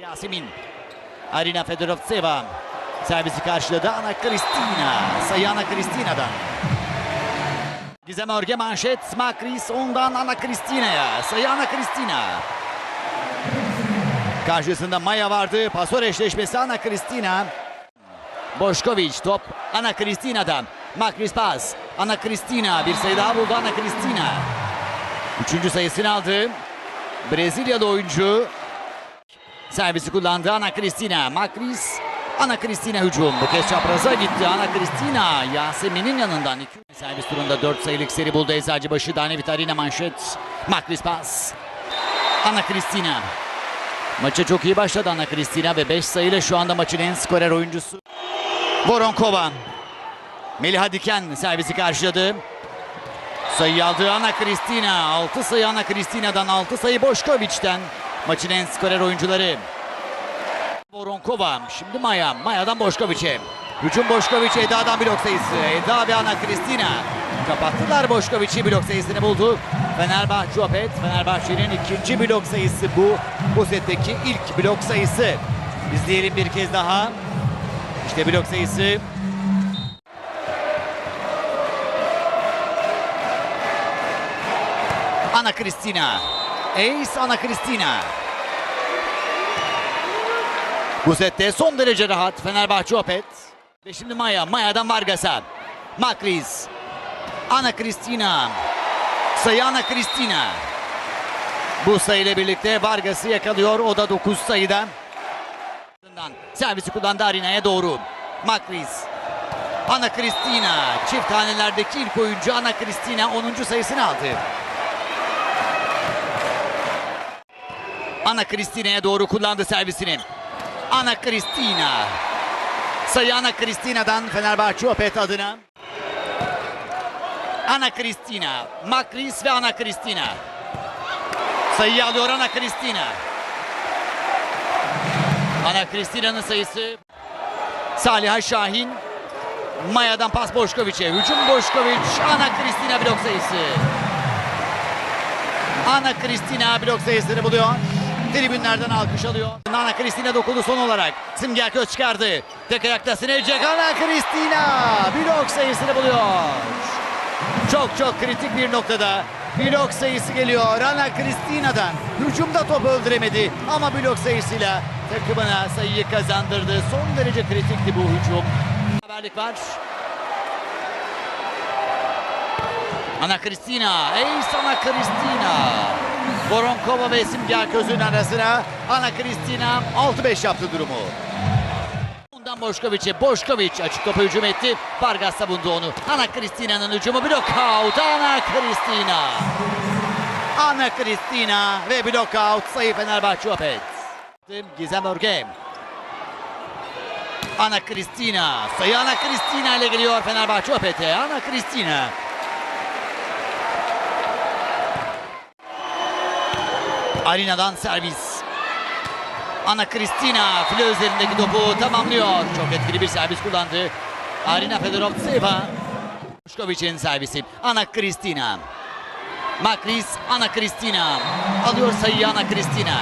Yasemin. Arina Fedorovtseva. Servisi karşıladı. Ana Kristina. Sayı Ana Kristina'dan. Gizem Örge manşet. Makris ondan Ana Kristina'ya. Sayı Ana Kristina. Karşısında Maya vardı. Pasör eşleşmesi Ana Kristina. Boşkoviç top Ana Kristina'dan. Makris pas. Ana Kristina bir sayı daha buldu Ana Kristina. Üçüncü sayısını aldı. Brezilyalı oyuncu servisi kullandı Ana Kristina. Makris Ana Kristina hücum. Bu kez çapraza gitti. Ana Kristina Yasemin'in yanından. iki servis turunda 4 sayılık seri buldu. Eczacıbaşı Dane Vitarina manşet. Makris pas. Ana Kristina. Maça çok iyi başladı Ana Kristina ve 5 sayıyla şu anda maçın en skorer oyuncusu. Voronkova. Meliha Diken servisi karşıladı. Sayı aldı Ana Kristina. 6 sayı Ana Kristina'dan 6 sayı Boşkoviç'ten. Maçın en skorer oyuncuları. Voronkova. Şimdi Maya. Maya'dan Boşkoviç'e. Hücum Boşkoviç. Eda'dan blok sayısı. Eda ve Ana Kristina. Kapattılar Boşkoviç'i blok sayısını buldu. Fenerbahçe Opet. Fenerbahçe'nin ikinci blok sayısı bu. Bu setteki ilk blok sayısı. İzleyelim bir kez daha. İşte blok sayısı. Ana Kristina. Ace Ana Kristina. Bu sette son derece rahat Fenerbahçe Opet. Ve şimdi Maya. Maya'dan Vargas'a. Makris. Ana Kristina. Sayı Ana Kristina. Bu sayıyla birlikte Vargas'ı yakalıyor. O da 9 sayıda. Servisi kullandı Arina'ya doğru. Makris. Ana Kristina. Çift tanelerdeki ilk oyuncu Ana Kristina 10. sayısını aldı. Ana Kristina'ya doğru kullandı servisini. Ana Kristina. Sayı Ana Kristina'dan Fenerbahçe Opet adına. Ana Kristina. Makris ve Ana Kristina. Sayıyı alıyor Ana Kristina. Ana Kristina'nın sayısı. Saliha Şahin. Maya'dan pas Boşkoviç'e. Hücum Boşkoviç. Ana Kristina blok sayısı. Ana Kristina blok sayısını buluyor. Tribünlerden alkış alıyor. Ana Kristina dokundu son olarak. Simger Köz çıkardı. Tek ayakta sinecek Ana Kristina. Blok sayısını buluyor. Çok çok kritik bir noktada. Blok sayısı geliyor Ana Kristina'dan. Hücumda top öldüremedi ama blok sayısıyla takımına sayıyı kazandırdı. Son derece kritikti bu hücum. Haberlik var. Ana Kristina, Ace Ana Kristina. Voronkova ve Simger Köz'ün arasına Ana Kristina 6-5 yaptı durumu. Ondan Boşkoviç'e, Boşkoviç açık topa hücum etti. Vargas savundu onu. Ana Kristina'nın hücumu blockout. Ana Kristina. Ana Kristina ve blockout sayı Fenerbahçe Opet. Gizem Örge. Ana Kristina. Sayı Ana Kristina ile geliyor Fenerbahçe Opet'e. Ana Kristina. Arina'dan servis. Ana Kristina file üzerindeki topu tamamlıyor. Çok etkili bir servis kullandı. Arina Fedorovtseva. Boşkoviç'in servisi. Ana Kristina. Makris Ana Kristina. Alıyor sayıyı Ana Kristina.